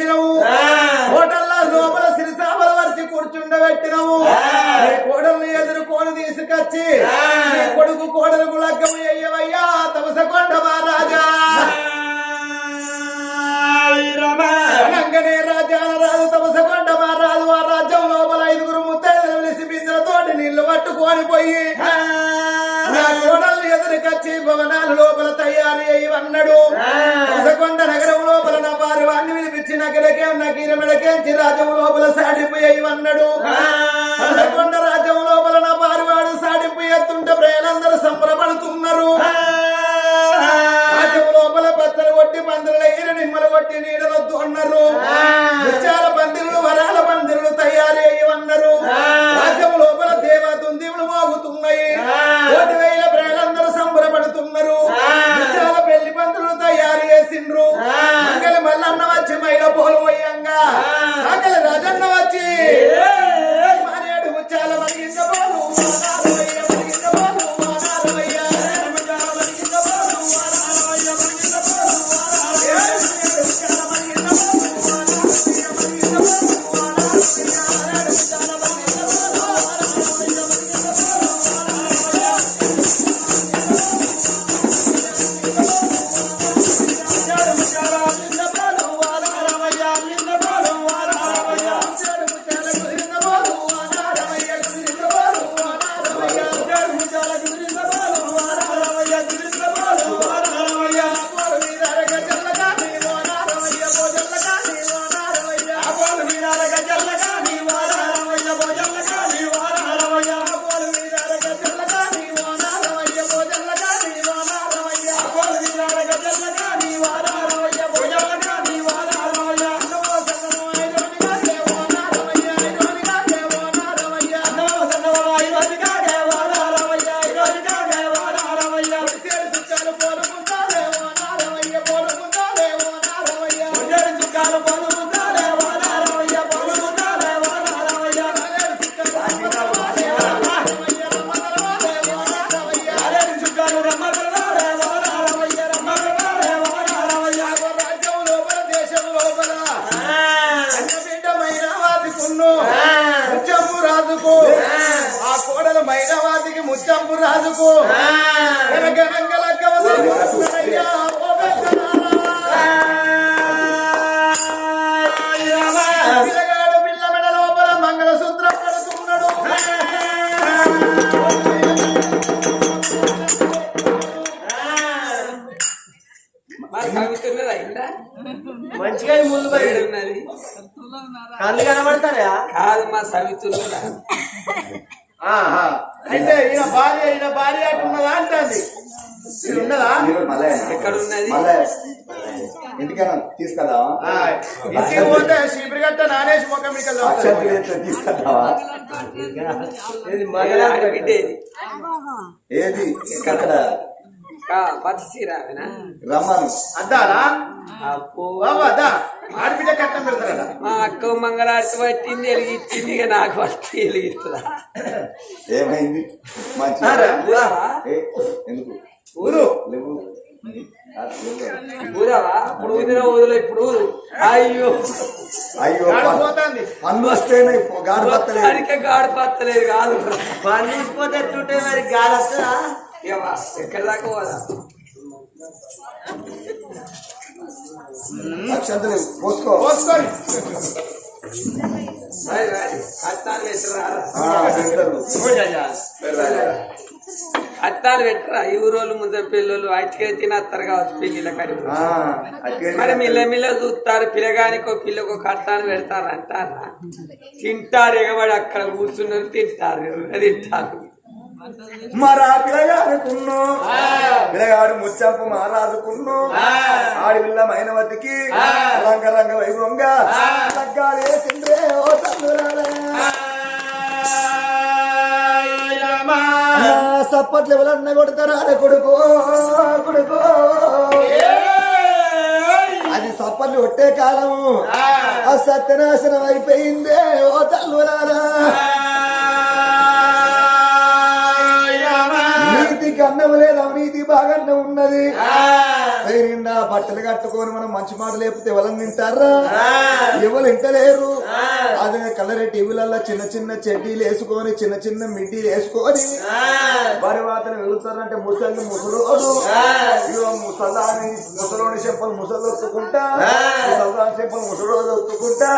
వచ్చినవు. వినిపించి నగరకే నగీరమెడకేంచి రాజ్యం లోపల సాడిపోయి కవితున్నది అయిందా మంచిగా ముందు కళ్ళు కనబడతాయా? కాదు మా ఆహా. అయితే ఈయన భార్య ఈయన భార్య అటు ఉన్నదా అంటుంది? ఉన్నదా? ఎక్కడ ఉన్నది ఇంటికైనా తీసుకెళ్దావా? ఆ, ఇంటికి పోతే చీపురు గట్ట నానేసి ముఖం మీకు అక్షంతలు ఎత్తే తీసుకెళ్దావా బిడ్డేది ఏది? ఇక్కడ పచ్చి చీర? రమ్మను. అద్దాలా? అబ్బో. బాబా అద్దా? ఆడబిడ్డ కట్టం పెడతారట మా అక్క మంగళారతి పట్టింది వెలిగించింది ఇక నాకు పట్టి వెలిగిస్తుందా ఏమైంది? ఎందుకు? ఊరు. ఊరావా? ఇప్పుడు ఊదిన ఊదులో ఇప్పుడు ఊరు. అయ్యో. అయ్యో పన్ను వస్తేనే గాడి పత్తలేదు. కాదు. పండించిపోతే ఎట్లుంటే మరి? గాలి వస్తుందా? ఎక్కడి దాకా పోదా పోసుకో. అత్తాలు పెట్టరా ఈ ఊరోళ్ళు ముందర పిల్లలు అటుకే తినేస్తారు కావచ్చు పెళ్ళిళ్ళ కడి ఆ, అట్లే మరి మిల్ల మిల్ల చూస్తారు పిల్లగానికో పిల్లకు కట్టాను పెడతారు అంటారా తింటారు ఎగబడి అక్కడ కూర్చున్నారు తింటారు తింటారు మరా పిల్లగాడుకున్ను పిల్లగాడు ముచ్చంపు మహారాజుకున్ను. ఆడిపిల్ల మైనవతికి రంగ రంగ వైభవంగా తగ్గాలి వేసిందే ఓ సప్పట్లు ఎవరన్నా కొడతారా? కొడుకు కొడుకు. అది సప్పట్లు కొట్టే కాలము. ఆ. సత్యనాశనం అయిపోయిందే ఓ తల్లురారా బట్టలు కట్టుకొని మనం మంచి మాట లేకపోతే ఎవరు తింటారా ఎవరు వింటలేరు? అదే కలర్ టీవీలలో చిన్న చిన్న చెడ్డీలు వేసుకొని చిన్న చిన్న మిడ్డీలు వేసుకొని వారి వాతను వెళ్తారంటే ముసలి ముసలోడు. ఇగో ముసలాని ముసలోని చెప్పలు ముసలు ఒత్తుకుంటా. ముసలాని చెప్పలు ముసలోడు ఒత్తుకుంటా.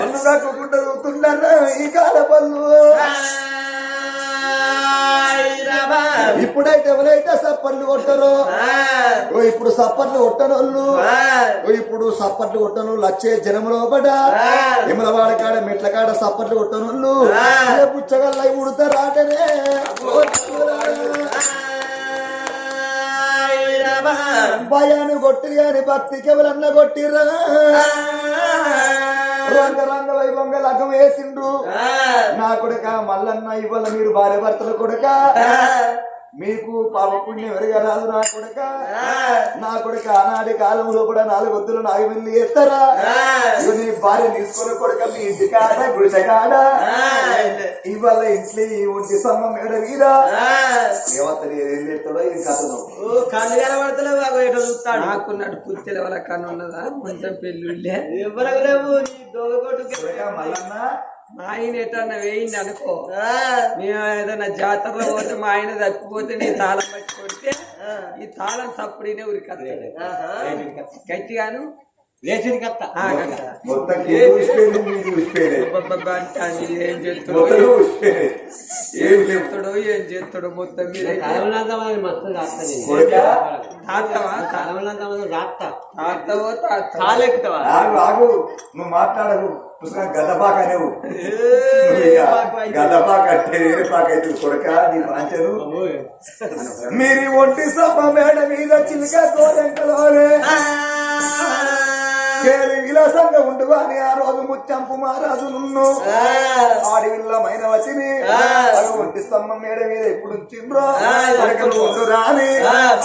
పళ్ళు చూస్తుంటారా ఈ కాల పళ్ళు ఇప్పుడైతే ఎవరైతే సప్పట్లు కొట్టరో ఇప్పుడు సప్పట్లు కొట్టనోళ్ళు ఇప్పుడు సప్పట్లు కొట్టనోళ్ళు వచ్చే జనం లోపట ఎమలవాడ కాడ మెట్ల కాడ సప్పట్లు కొట్టనోళ్ళు పుచ్చగల్ల ఉడతారాటనే భయాన్ని కొట్టి గాని భక్తికి ఎవరన్నా కొట్టిరా రంగ రంగ వైభవంగా లగ్గం వేసిండు నా కొడుక మల్లన్న ఇవాళ మీరు భార్య భర్తల కొడుక. మీకు పాప పుణ్యం ఎరగరాదు నా కొడుక. నా కొడుక ఆనాటి కాలంలో కూడా నాలుగు వద్దులు నాలుగు వెళ్ళి ఎత్తరా నీ భార్య తీసుకున్న కొడుక మీ ఇంటి కాడ గుడిసె కాడ ఇవాళ ఇంట్లో ఈ ఒంటి సమ్మ మేడ మీద ఏమత్తని ఏం చేస్తాడో ఏం కథను కళ్ళు కనబడతలేవు చూస్తాడు? నాకున్నట్టు పుత్తెల వాళ్ళ కన్ను ఉన్నదా కొంచెం పెళ్ళిళ్ళే. ఎవరకు లేవు నీ దొంగ కొడుక. మల్లన్న మా ఆయన ఎటన్నా వేయింది అనుకో మేము ఏదైనా జాతరలో పోతే మా ఆయన తప్పిపోతే నీ తాళం పట్టి కొడితే ఈ తాళం సప్పుడినే ఉరికత్తాడు. గట్టిగాను? లేచింది కత్త. ఏం చేస్తాడో. ఏం చెప్తాడో చేస్తాడో మొత్తం మీద తాతవా తాతవో తాత పుస్తకం గద్దపాక అనేవు గద్దపాక అంటే వేరే పాక అయితే కొడక నీ పాంచను మీరు ఒంటి సభ మేడ మీద చిలుక విలాసంగా ఉండుగా అని ఆ రోజు ముత్యంపు మహారాజు నున్ను. ఆడివిల్లమైన వచ్చిని ఒంటి స్తంభం మేడ మీద ఎప్పుడు ఉండు రాని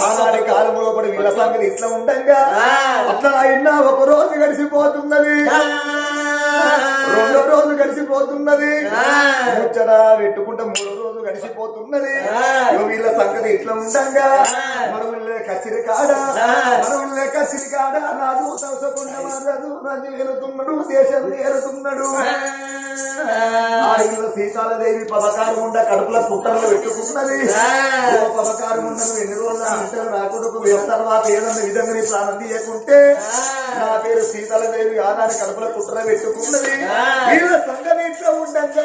ఆనాటి కాలంలో కూడా వీళ్ళ సంగతి ఇట్లా ఉండంగా. అట్లా అయినా ఒక రోజు గడిచిపోతున్నది రెండో రోజు గడిచిపోతున్నది. ముచ్చట పెట్టుకుంటే మూడో రోజు గడిచిపోతున్నది. వీళ్ళ సంగతి ఇట్లా ఉండంగా. మనవుల్లే కచ్చిరి కాడ మనవుల్లే కచ్చిరి కాడ రాజు తవసకుండా రాజు రాజు దేశం ఏరుతున్నాడు ఆడిలో సీతాలదేవి పథకారం ఉండ కడుపుల పుట్టలు పెట్టుకున్నది. ఓ పథకారం ఉండదు ఎన్ని రోజులు అంటారు నా కొడుకు వేల తర్వాత ఏదన్నా విధంగా నీ ప్రాణం తీయకుంటే నా పేరు సీతాలదేవి ఆనాడు కడుపుల పుట్టలు పెట్టుకున్నది. వీళ్ళ సంగతి ఇట్లా ఉండగా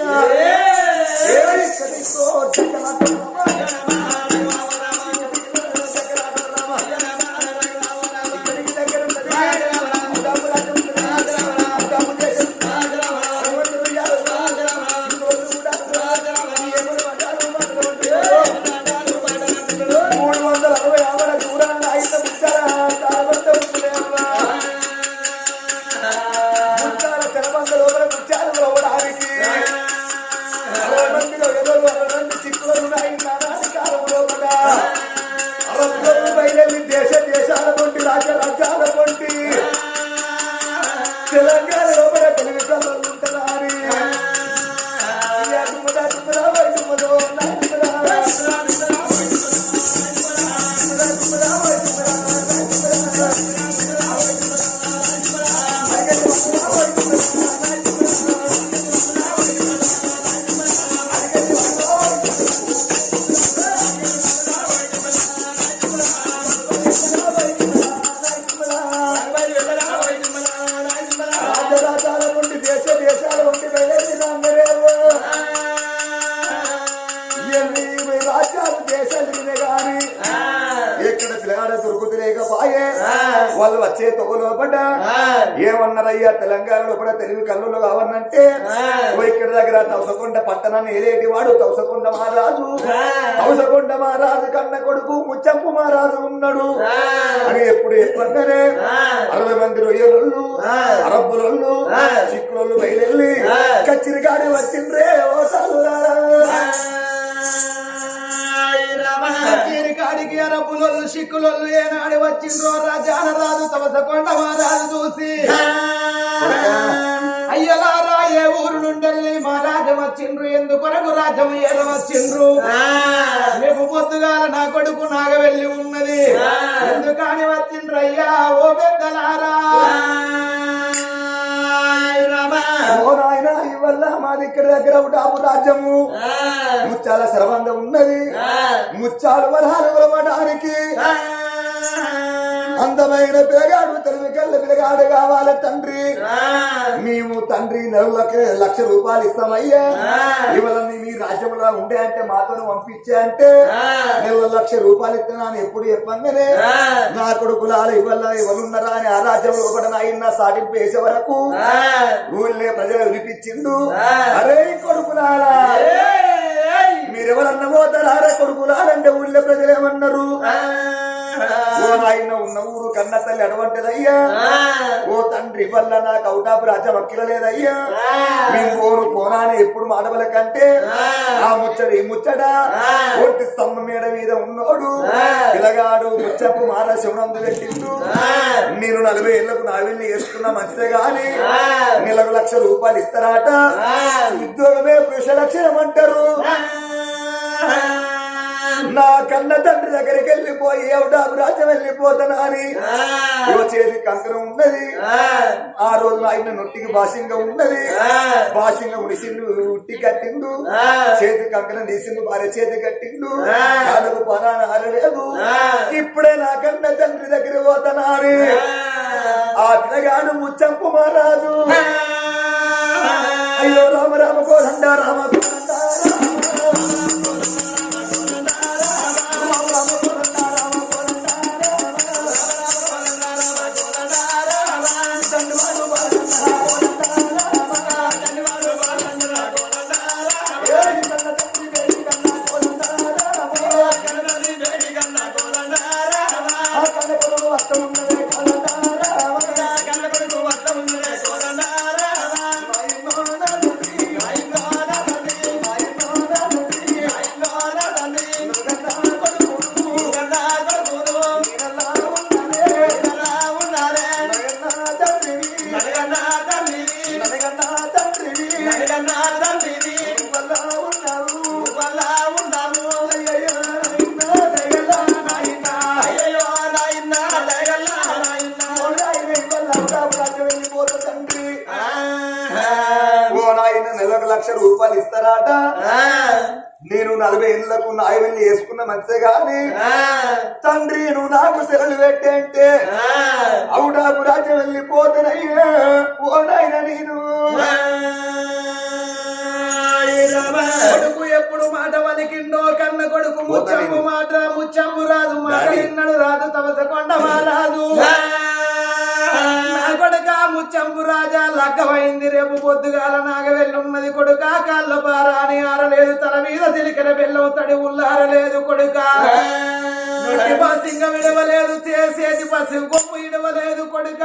తోలోపట ఏమన్నారయ్యా? తెలంగాణలో కూడా తెలుగు కళ్ళులో కావనంటే ఓ ఇక్కడ దగ్గర తవసకొండ పట్టణాన్ని ఏలేటి వాడు? తవసకొండ మహారాజు. తవసకొండ మహారాజు కన్న కొడుకు ముచ్చంపు మహారాజు ఉన్నాడు. అని ఎప్పుడు ఎప్పుడనే అరవై మంది రొయ్యలు అరబ్బులొల్లు చిక్కులొల్లు బయలుదేరి కచ్చిరిగాడి వచ్చిండ్రే ఓ కాడికి అరబ్బులొల్లు సిక్కులొల్లు ఏనాడు వచ్చిండ్రో రాజాన రాజు తవసకొండ మహారాజు చూసి. అయ్యలారా ఏ ఊరు నుండి మా రాజం వచ్చిండ్రు? ఎందుకొరకు రాజం రాజ్యం ఏలవచ్చిండ్రు రేపు పొద్దుగాల నా కొడుకు నాగవెల్లి ఉన్నది. ఎందుకని వచ్చిండ్రు అయ్యా ఓ పెద్దలారా మా దగ్గర డాబు రాజ్యము ముచ్చాల సర్వంగ ఉన్నది. ముచ్చాలు వరహాలు కొలవడానికి అందమైన పేగాడు తెలివి కళ్ళ పిల్లగాడు కావాలి తండ్రి. మేము తండ్రి నెలలకి లక్ష రూపాయలు ఇస్తామయ్యా. ఇవన్నీ మీ రాజ్యంలో ఉండే అంటే మాతో పంపించే అంటే నెల లక్ష రూపాయలు ఇస్తున్నాను ఎప్పుడు చెప్పంగానే నా కొడుకులాల ఇవల్ల ఎవరున్నారా అని ఆ రాజ్యంలో ఒకటి నాయన సాటింపు వేసే వరకు ఊళ్ళే ప్రజలు వినిపించిండు. అరే కొడుకులారా మీరెవరన్నా పోతారా? కొడుకులారంటే ఊళ్ళో ప్రజలు ఏమన్నారు? ఓ నాయన ఉన్న ఊరు కన్న తల్లి అటువంటిదయ్యా. ఓ తండ్రి వల్ల నాకు అవుటాపు రాజ్యం అక్కిలలేదయ్యా మీ ఊరు పోనాని ఎప్పుడు మాటవల కంటే ఆ. ముచ్చడి ఈ ముచ్చట ఒంటి స్తంభం మీద మీద ఉన్నోడు పిలగాడు ముచ్చపు మార శివనందు పెట్టిండు. నేను నలభై ఏళ్ళకు నా వెళ్ళి వేసుకున్నా మంచిదే గాని నెలకు లక్ష రూపాయలు ఇస్తారాట? ఉద్యోగమే పురుష లక్షణం అంటారు. నా కన్న తండ్రి దగ్గరికి వెళ్ళిపోయి ఎవడాబు రాజ్యం వెళ్ళిపోతానా అని. ఓ చేతి కంకరం ఉన్నది. ఆ. రోజు ఆయన నొట్టికి భాషంగా ఉన్నది. భాషంగా ఉడిసిండు ఉట్టి కట్టిండు. చేతి కంకరం తీసిండు భార్య చేతి కట్టిండు. కాళ్ళకు పనాన ఆరలేదు ఇప్పుడే నా కన్న తండ్రి దగ్గర పోతానా అని. ఆ. పిల్లగాడు ముచ్చంపు మహారాజు. అయ్యో రామ రామ కోదండ రామ రూపాయలు ఇస్తారాట? నేను నలభై ఏళ్ళకు నాయ వెళ్ళి వేసుకున్న మంచిదే గాని తండ్రి నువ్వు నాకు సెలవు పెట్టంటే అవుడాకు రాజ్యం వెళ్ళిపోతానయ్యా ఓ నాయన నేను. కొడుకు ఎప్పుడు మాట వలికిండో కన్న కొడుకు ముచ్చంపు మాట ముచ్చంపు రాదు మాట విన్నడు రాదు తవస కొండ రాదు ముచ్చంపు రాజా లగ్గమైంది రేపు పొద్దుగాల నాగవెల్లున్నది కొడుక కాళ్ళ పారాని ఆరలేదు తల మీద తిలికిన బెల్లం తడి ఉల్లారలేదు కొడుక. సింగం విడవలేదు చేసేది పసి కొమ్ము ఇడవలేదు కొడుక.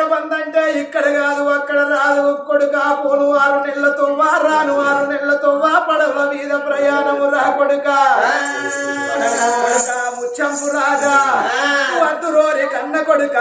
శిరబందంటే ఇక్కడ కాదు అక్కడ రాదు. కొడుక పోను ఆరు నెలలతో వా రాను ఆరు నెలలతో వా. పడవల మీద ప్రయాణము రా కొడుక. ముచ్చంపు రాజా. వద్దు రోరి కన్న కొడుక.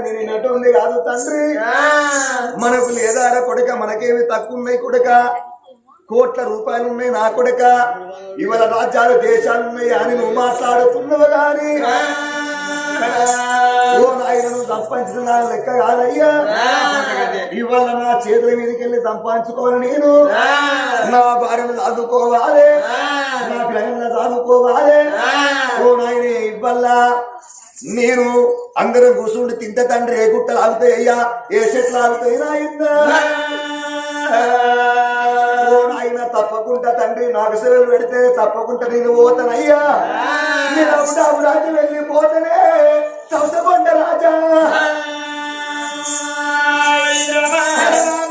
నేను వినటుంది కాదు తండ్రి. మనకు లేదా కొడుక మనకేమి తక్కువ ఉన్నాయి కొడుక? కోట్ల రూపాయలు ఉన్నాయి నా కొడుక. ఇవాళ రాజ్యాలు దేశాలు ఉన్నాయి అని నువ్వు మాట్లాడుతున్నావు గాని. ఓ నాయన సంపాదించిన నా లెక్క కాదయ్యా. ఇవాళ నా చేతుల మీదకి వెళ్ళి సంపాదించుకోవాలి నేను. నా భార్యను చదువుకోవాలి. నా పిల్లలను చదువుకోవాలి. ఓ నాయన ఇవ్వాల నేను అందరం కూర్చుండి తింటే తండ్రి ఏ గుట్టలు ఆగుతాయి అయ్యా? ఏ చెట్లు ఆగుతాయి? నాయన నాయన తప్పకుండా తండ్రి నాకు సెలవు పెడితే తప్పకుండా నేను పోతానయ్యా నేను అవుడు అవుడాకి వెళ్ళిపోతానే చౌసకొండ రాజా.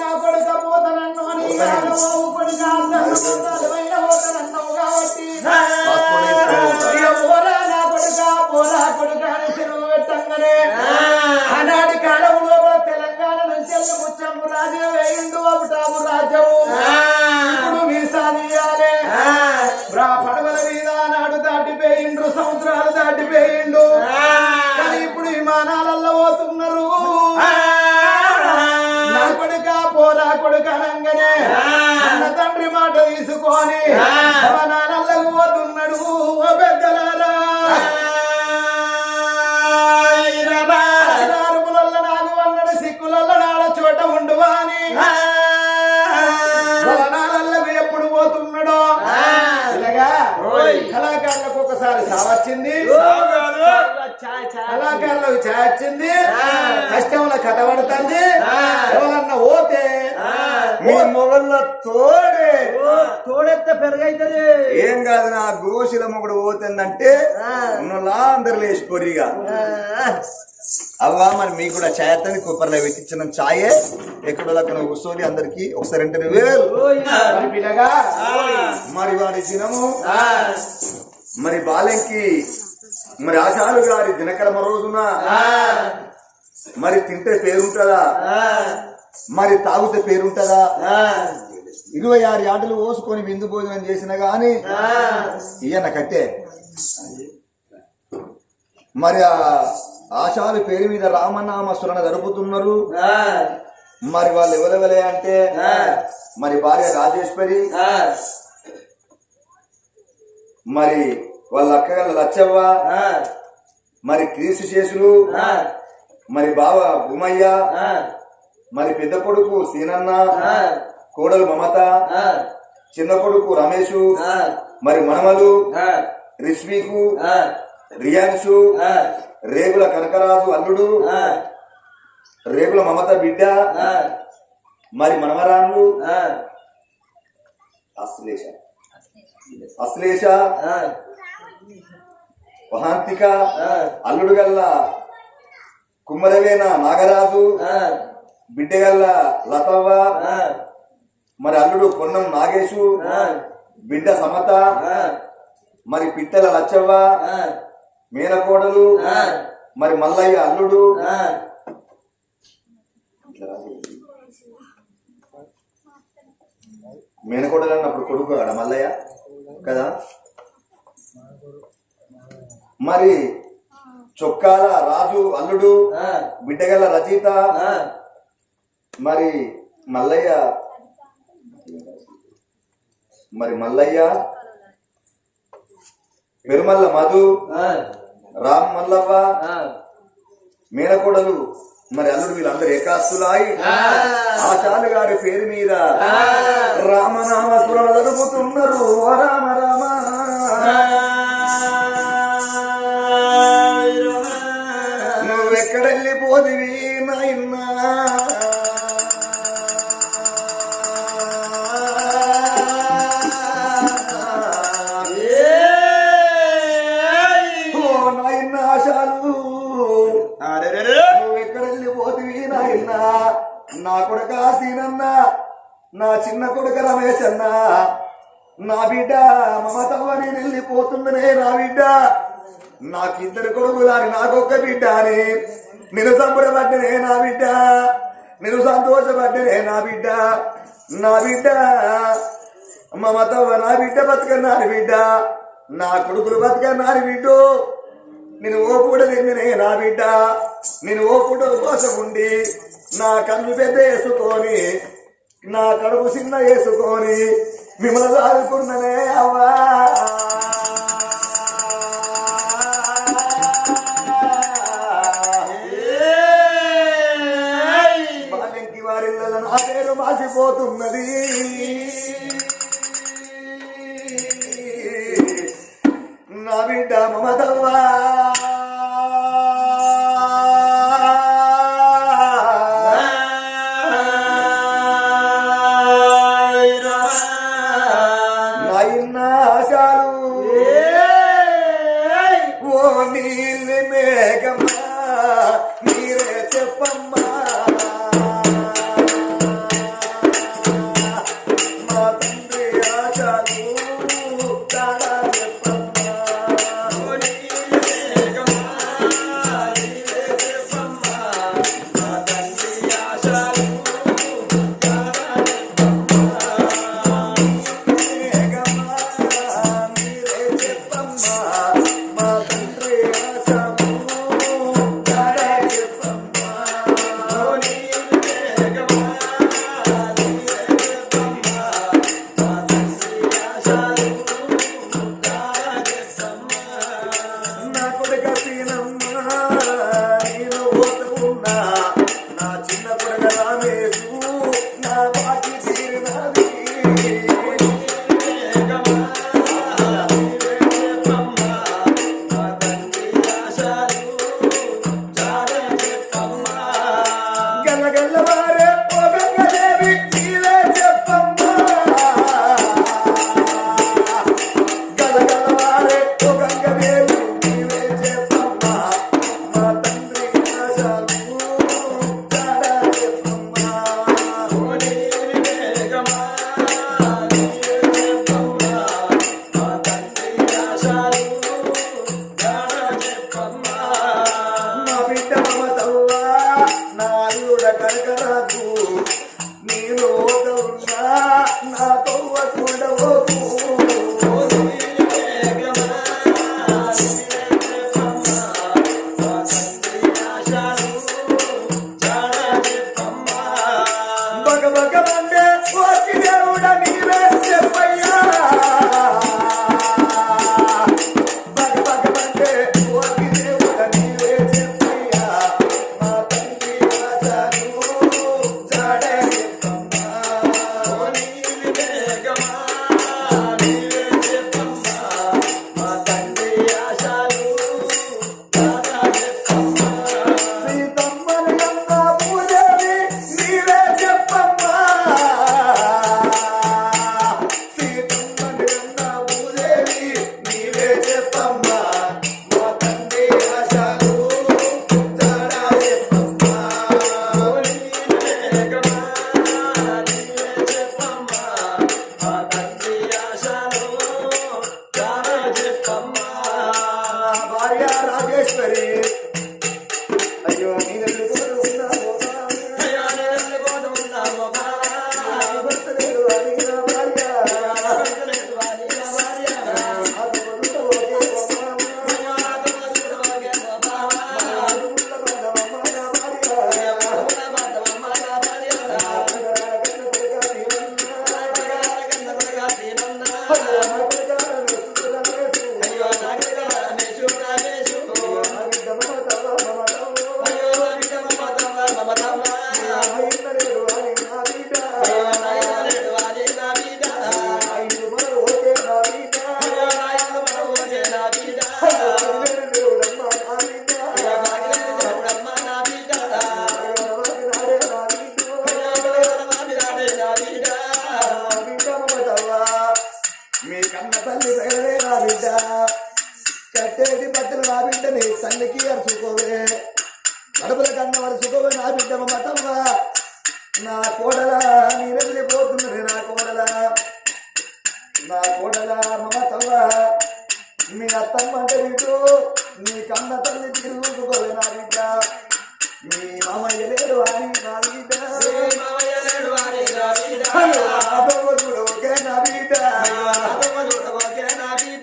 నా కొడుక పోతనన్ను అని లేచిపోరిగా అవ్వా మరి మీకు కూడా ఛాయ్ అత్తని కుప్పర్లో పెట్టించిన ఛాయే ఎక్కడో దగ్గర కూర్చొని అందరికి ఒకసారి మరి వాడి దినము. మరి బాలెంకి మరి ఆశాలు గారి దినకర్మ రోజున. మరి తింటే పేరుంటదా? మరి తాగితే పేరుంటదా? ఇరవై ఆరు ఆటలు పోసుకొని విందు భోజనం చేసిన గాని ఈయన కట్టే. మరి ఆ ఆశాలు పేరు మీద రామనామ స్మరణ జరుపుతున్నారు మరి వాళ్ళు ఎవరెవరే అంటే మరి భార్య రాజేశ్వరి. మరి వాళ్ళ అక్కగల లచ్చవ్వ. మరి క్రీస్తు చేసులు మరి బావ భూమయ్య. మరి పెద్ద కొడుకు సీనన్న. కోడలు మమత. చిన్న కొడుకు రమేషు. మరి మనమలు రిష్మికు రియాన్షు రేగుల కనకరాజు అల్లుడు రేగుల మమత బిడ్డ మరి మనమరాన్లు అశ్లేష. అశ్లేష. వహాంతిక అల్లుడు గల్ల కుమ్మరవేన నాగరాజు బిడ్డగల్ల లతవ్వ మరి అల్లుడు పొన్నం నాగేశు బిడ్డ సమత మరి పిట్టల లచ్చవ్వ మేనకోడలు మరి మల్లయ్య అల్లుడు. మేనకోడలు అన్నప్పుడు కొడుకు కదా మల్లయ్య? కదా? మరి చొక్కాల రాజు అల్లుడు బిడ్డగల్ల రచయిత మరి మల్లయ్య. మరి మల్లయ్య. పెరుమల్ల మధు. రామ్ మల్లవ్వ మేనకోడలు. మరి అల్లుడు వీళ్ళందరూ ఏకాస్తులాయి ఆచార్య గారి పేరు మీద రామనామ స్మరణ జరుపుతున్నారు. ఓ రామ రామ. నువ్వెక్కడెళ్ళిపోదివి నాయన్నా? నా చిన్న కొడుకు రమేష్ అన్న. నా బిడ్డ మమత నేను వెళ్ళిపోతుందనే నా బిడ్డ. నాకిద్దరు కొడుకులని నాకొక్క బిడ్డ అని. నేను సంబరపడ్డనే నా బిడ్డ. నేను సంతోషపడ్డనే నా బిడ్డ. నా బిడ్డ మమత నా బిడ్డ బతకన్నాను బిడ్డ. నా కొడుకులు బతకన్నాను బిడ్డు. నేను ఓ పూట తిన్ననే నా బిడ్డ. నేను ఓ పూట ఉపవాసం ఉండి నా కన్ను పెద్ద వేసుకొని నా కడుపు చిన్న వేసుకొని మిమ్మల్ని ఆదుకున్ననే అవ్వా. బాలింటి నా పేరు మాసిపోతున్నది నా బిడ్డ మమతవ్వా నీళ్ళు మేఘమ నా చిన్న కొడక రామేశు.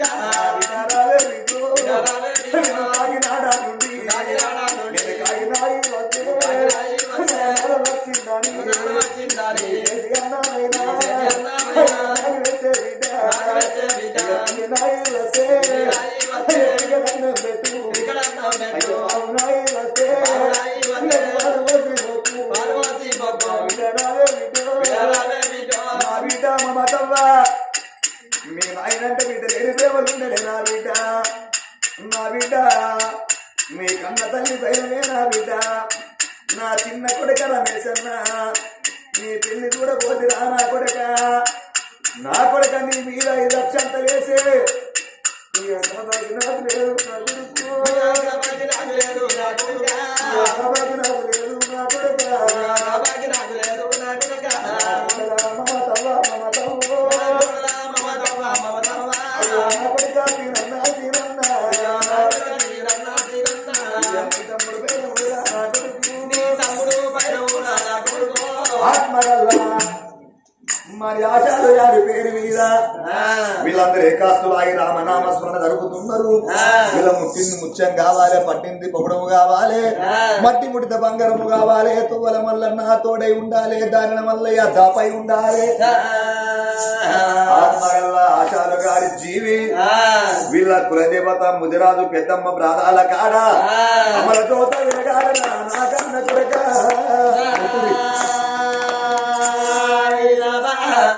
God. కావాలి పట్టింది పొగడము కావాలి మట్టి ముడిత బంగారము కావాలి తువ్వల మల్ల నా తోడై ఉండాలి దానిన మల్లయ్య దాపై ఉండాలి. ఆశాలు గారి జీవి వీళ్ళ కులదేవత ముదిరాజు పెద్దమ్మ ప్రాణాల కాడా అమల చోట వినగాడ నా కన్న కురక